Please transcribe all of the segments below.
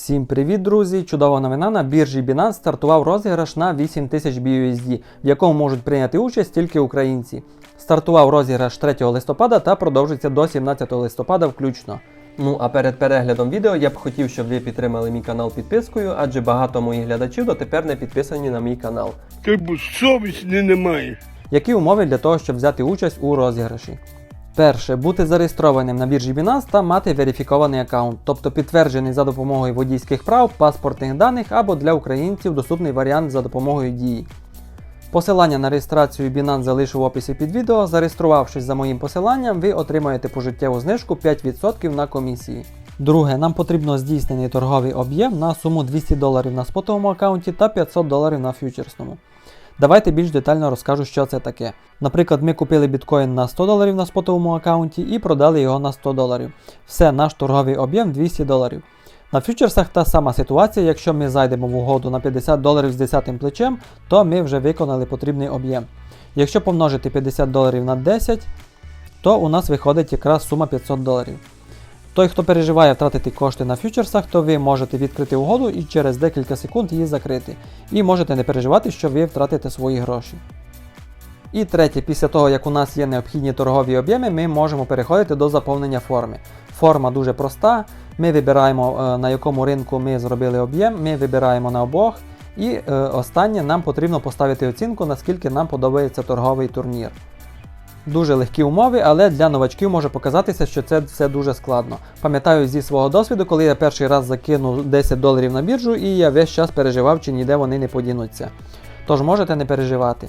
Всім привіт, друзі! Чудова новина на біржі Binance стартував розіграш на 8000 BUSD, в якому можуть прийняти участь тільки українці. Стартував розіграш 3 листопада та продовжиться до 17 листопада включно. Ну а перед переглядом відео я б хотів, щоб ви підтримали мій канал підпискою, адже багато моїх глядачів дотепер не підписані на мій канал. Ти б совісті не маєш. Які умови для того, щоб взяти участь у розіграші? Перше, бути зареєстрованим на біржі Binance та мати верифікований аккаунт, тобто підтверджений за допомогою водійських прав, паспортних даних або для українців доступний варіант за допомогою дії. Посилання на реєстрацію Binance залишу в описі під відео. Зареєструвавшись за моїм посиланням, ви отримаєте пожиттєву знижку 5% на комісії. Друге, нам потрібно здійснений торговий об'єм на суму 200 доларів на спотовому аккаунті та 500 доларів на фьючерсному. Давайте більш детально розкажу, що це таке. Наприклад, ми купили біткоін на 100 доларів на спотовому аккаунті і продали його на 100 доларів. Все, наш торговий об'єм 200 доларів. На фьючерсах та сама ситуація, якщо ми зайдемо в угоду на 50 доларів з 10 плечем, то ми вже виконали потрібний об'єм. Якщо помножити 50 доларів на 10, то у нас виходить якраз сума 500 доларів. Той, хто переживає втратити кошти на фьючерсах, то ви можете відкрити угоду і через декілька секунд її закрити. І можете не переживати, що ви втратите свої гроші. І третє, після того, як у нас є необхідні торгові об'єми, ми можемо переходити до заповнення форми. Форма дуже проста. Ми вибираємо, е, на якому ринку ми зробили об'єм, ми вибираємо на обох. І е, останнє нам потрібно поставити оцінку, наскільки нам подобається торговий турнір. Дуже легкі умови, але для новачків може показатися, що це все дуже складно. Пам'ятаю зі свого досвіду, коли я перший раз закинув 10 доларів на біржу, і я весь час переживав, чи ніде вони не подінуться. Тож можете не переживати.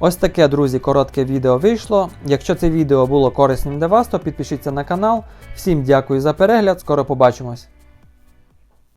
Ось таке, друзі, коротке відео вийшло. Якщо це відео було корисним для вас, то підпишіться на канал. Всім дякую за перегляд, скоро побачимось.